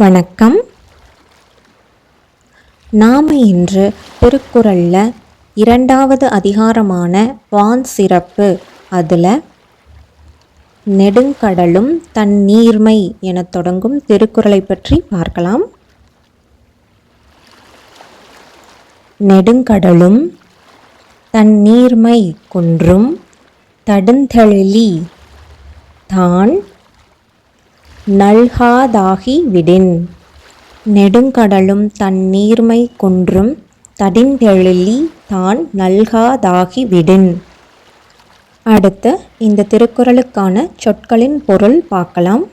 வணக்கம். நாம் இன்று திருக்குறளில் இரண்டாவது அதிகாரமான வான் சிறப்பு அதில் நெடுங்கடலும் தன் நீர்மை என தொடங்கும் திருக்குறளை பற்றி பார்க்கலாம். நெடுங்கடலும் தன் நீர்மை குன்றும் தடுந்தெழிலி தான் நல்காதாகி விடின். நெடுங்கடலும் தன் நீர்மை குன்றும் தடிந்தெழிலி தான் நல்காதாகி விடின். அடுத்து இந்த திருக்குறளுக்கான சொற்களின் பொருள் பார்க்கலாம்.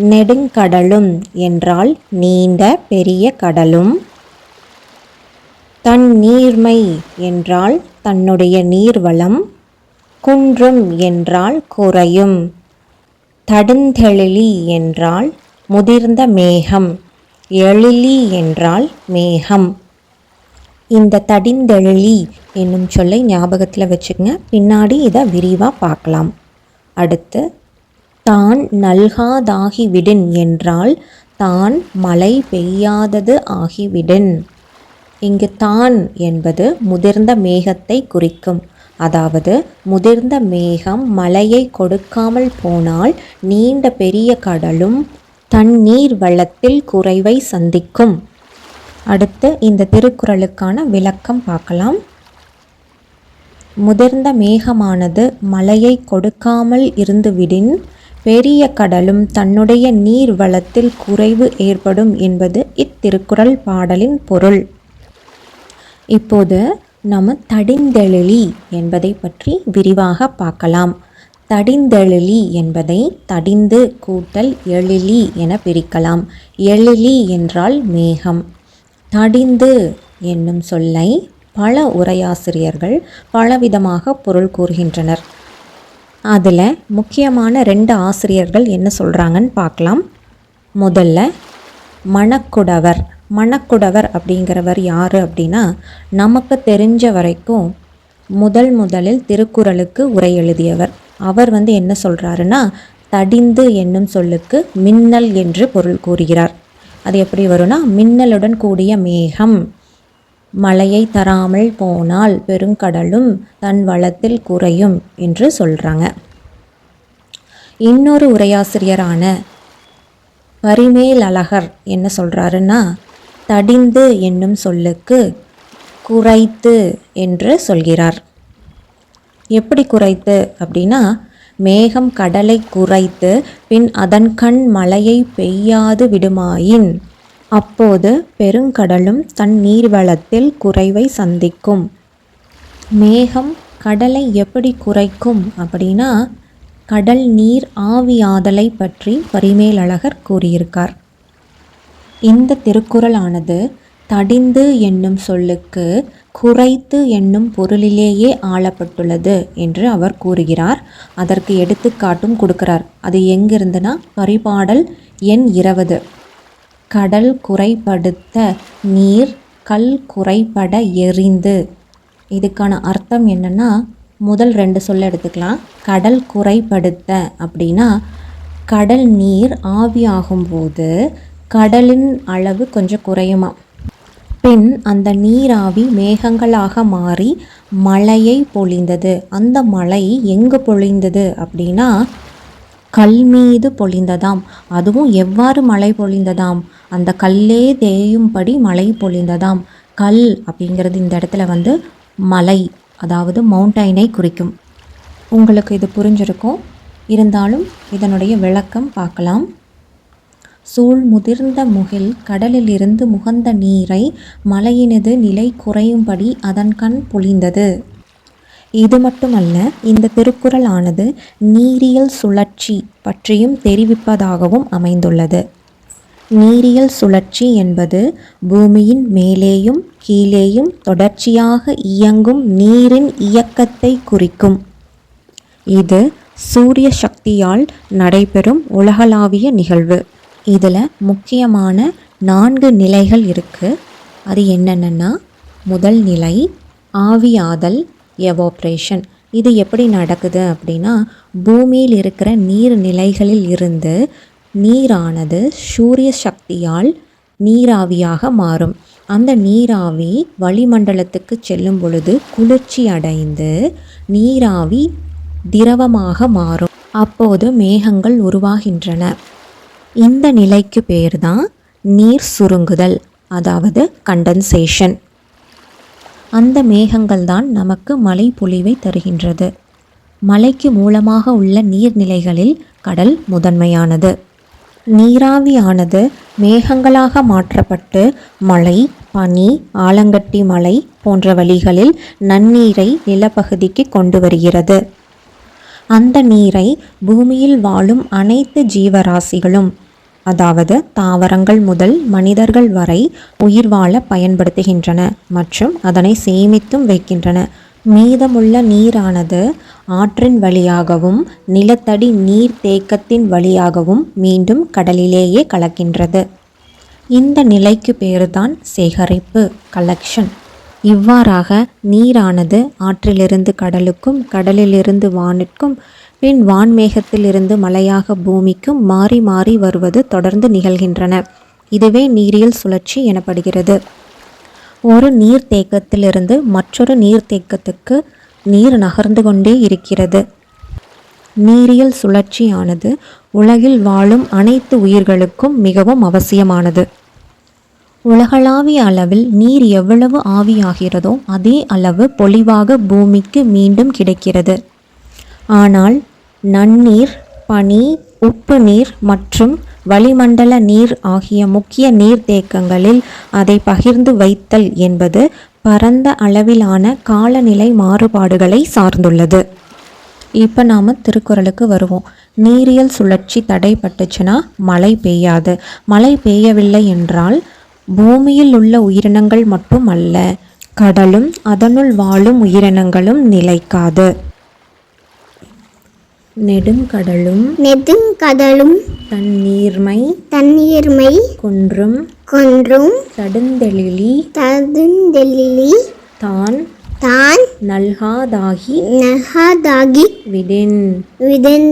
நெடுங்கடலும் என்றால் நீண்ட பெரிய கடலும். தன் நீர்மை என்றால் தன்னுடைய நீர்வளம். குன்றும் என்றால் குறையும். தடுந்தெழிலி என்றால் முதிர்ந்த மேகம் எழிலி என்றால் மேகம். இந்த தடிந்தெழிலி என்னும் சொல்லை ஞாபகத்தில் வச்சுக்கங்க. பின்னாடி இதை விரிவாக பார்க்கலாம். அடுத்து தான் நல்காதாகிவிடின் என்றால் தான் மழை பெய்யாதது ஆகிவிடின் இங்கு தான் என்பது முதிர்ந்த மேகத்தை குறிக்கும். அதாவது முதிர்ந்த மேகம் மழையை கொடுக்காமல் போனால் நீண்ட பெரிய கடலும் தண்ணீர் வளத்தில் குறைவை சந்திக்கும். அடுத்து இந்த திருக்குறளுக்கான விளக்கம் பார்க்கலாம். முதிர்ந்த மேகமானது மழையை கொடுக்காமல் இருந்துவிடின் பெரிய கடலும் தன்னுடைய நீர் வளத்தில் குறைவு ஏற்படும் என்பது இத்திருக்குறள் பாடலின் பொருள். இப்போது நம்ம தடிந்தெழிலி என்பதை பற்றி விரிவாக பார்க்கலாம். தடிந்தெழிலி என்பதை தடிந்து கூட்டல் எழிலி என பிரிக்கலாம். எழிலி என்றால் மேகம். தடிந்து என்னும் சொல்லை பல உரையாசிரியர்கள் பலவிதமாக பொருள் கூறுகின்றனர். அதில் முக்கியமான ரெண்டு ஆசிரியர்கள் என்ன சொல்கிறாங்கன்னு பார்க்கலாம். முதல்ல மணக்குடவர். மணக்குடவர் அப்படிங்கிறவர் யார் அப்படின்னா நமக்கு தெரிஞ்ச வரைக்கும் முதல் முதலில் திருக்குறளுக்கு உரை எழுதியவர். அவர் வந்து என்ன சொல்கிறாருன்னா தடிந்து என்னும் சொல்லுக்கு மின்னல் என்று பொருள் கூறுகிறார். அது எப்படி வரும்னா மின்னலுடன் கூடிய மேகம் மழையை தராமல் போனால் பெருங்கடலும் தன் வளத்தில் குறையும் என்று சொல்கிறாங்க இன்னொரு உரையாசிரியரான வரிமேல் அழகர் என்ன சொல்கிறாருன்னா தடிந்து என்னும் சொல்லுக்கு குறைத்து என்று சொல்கிறார். எப்படி குறைத்து அப்படின்னா மேகம் கடலை குறைத்து பின் அதன் கண் மழையை பெய்யாது விடுமாயின் அப்போது பெருங்கடலும் தன் நீர்வளத்தில் குறைவை சந்திக்கும். மேகம் கடலை எப்படி குறைக்கும் அப்படின்னா கடல் நீர் ஆவியாதலை பற்றி பரிமேலழகர் கூறியிருக்கார். இந்த திருக்குறளானது தடிந்து என்னும் சொல்லுக்கு குறைத்து என்னும் பொருளிலேயே ஆளப்பட்டுள்ளது என்று அவர் கூறுகிறார். அதற்கு எடுத்துக்காட்டும் கொடுக்கிறார். அது எங்கிருந்துனா பரிபாடல் எண் இருபது. கடல் குறைபடுத்த நீர் கல் குறைபட எரிந்து. இதுக்கான அர்த்தம் என்னன்னா முதல் ரெண்டு சொல்ல எடுத்துக்கலாம். கடல் குறைபடுத்த அப்படின்னா கடல் நீர் ஆவியாகும்போது கடலின் அளவு கொஞ்சம் குறையுமா பின் அந்த நீராவி மேகங்களாக மாறி மழையை பொழிந்தது. அந்த மழை எங்கு பொழிந்தது அப்படின்னா கல் மீது பொழிந்ததாம். அதுவும் எவ்வாறு மழை பொழிந்ததாம்? அந்த கல்லே தேயும்படி மழை பொழிந்ததாம். கல் அப்படிங்கிறது இந்த இடத்துல வந்து மலை. அதாவது மவுண்டைனை குறிக்கும். உங்களுக்கு இது புரிஞ்சிருக்கும் இருந்தாலும் இதனுடைய விளக்கம் பார்க்கலாம். சூழ் முதிர்ந்த முகில் கடலிலிருந்து முகந்த நீரை மலையினது நிலை குறையும்படி அதன் கண் பொழிந்தது. இது மட்டுமல்ல இந்த திருக்குறள் ஆனது நீரியல் சுழற்சி பற்றியும் தெரிவிப்பதாகவும் அமைந்துள்ளது. நீரியல் சுழற்சி என்பது பூமியின் மேலேயும் கீழேயும் தொடர்ச்சியாக இயங்கும் நீரின் இயக்கத்தை குறிக்கும். இது சூரிய சக்தியால் நடைபெறும் உலகளாவிய நிகழ்வு. இதில் முக்கியமான நான்கு நிலைகள் இருக்குது அது என்னென்னா முதல் நிலை ஆவியாதல் எவாப்ரேஷன். இது எப்படி நடக்குது அப்படின்னா பூமியில் இருக்கிற நீர் நிலைகளில் இருந்து நீரானது சூரிய சக்தியால் நீராவியாக மாறும். அந்த நீராவி வளிமண்டலத்துக்கு செல்லும் பொழுது குளிர்ச்சி அடைந்து நீராவி திரவமாக மாறும். அப்போது மேகங்கள் உருவாகின்றன. இந்த நிலைக்கு பேர் தான் நீர் சுருங்குதல் அதாவது கண்டன்சேஷன் அந்த மேகங்கள் தான் நமக்கு மழை பொழிவை தருகின்றது. மலைக்கு மூலமாக உள்ள நீர்நிலைகளில் கடல் முதன்மையானது. நீராவியானது மேகங்களாக மாற்றப்பட்டு மழை பனி ஆலங்கட்டி மலை போன்ற வழிகளில் நன்னீரை நிலப்பகுதிக்கு கொண்டு வருகிறது அந்த நீரை பூமியில் வாழும் அனைத்து ஜீவராசிகளும் அதாவது தாவரங்கள் முதல் மனிதர்கள் வரை உயிர் வாழ பயன்படுத்துகின்றன மற்றும் அதனை சேமித்தும் வைக்கின்றன. மீதமுள்ள நீரானது ஆற்றின் வழியாகவும் நிலத்தடி நீர் தேக்கத்தின் வழியாகவும் மீண்டும் கடலிலேயே கலக்கின்றது. இந்த நிலைக்கு பேருதான் சேகரிப்பு கலெக்ஷன் இவ்வாறாக நீரானது ஆற்றிலிருந்து கடலுக்கும் கடலிலிருந்து வானிற்கும் பின் வான்மேகத்திலிருந்து மலையாக பூமிக்கும் மாறி மாறி வருவது தொடர்ந்து நிகழ்கின்றன. இதுவே நீரியல் சுழற்சி எனப்படுகிறது. ஒரு நீர்த்தேக்கத்திலிருந்து மற்றொரு நீர்த்தேக்கத்துக்கு நீர் நகர்ந்து கொண்டே இருக்கிறது. நீரியல் சுழற்சியானது உலகில் வாழும் அனைத்து உயிர்களுக்கும் மிகவும் அவசியமானது. உலகளாவிய அளவில் நீர் எவ்வளவு ஆவியாகிறதோ அதே அளவு பொலிவாக பூமிக்கு மீண்டும் கிடைக்கிறது. ஆனால் நன்னீர் பனி உப்பு நீர் மற்றும் வளிமண்டல நீர் ஆகிய முக்கிய நீர்த்தேக்கங்களில் அதை பகிர்ந்து வைத்தல் என்பது பரந்த அளவிலான காலநிலை மாறுபாடுகளை சார்ந்துள்ளது. இப்போ நாம் திருக்குறளுக்கு வருவோம். நீரியல் சுழற்சி தடைப்பட்டுச்சுன்னா மழை பெய்யாது. மழை பெய்யவில்லை என்றால் பூமியில் உள்ள உயிரினங்கள் மட்டும் அல்ல கடலும் அதனுள் வாழும் உயிரினங்களும் நிலைக்காது. நெடுங்கடலும் நெடுங்கடலும் தண்ணீர்மை தண்ணீர்மை குன்றும் கொன்றும் தடுந்தெழிலி ததுந்தெழிலி தான் தான் நல்காதாகி நகாதாகி விடின். விதன்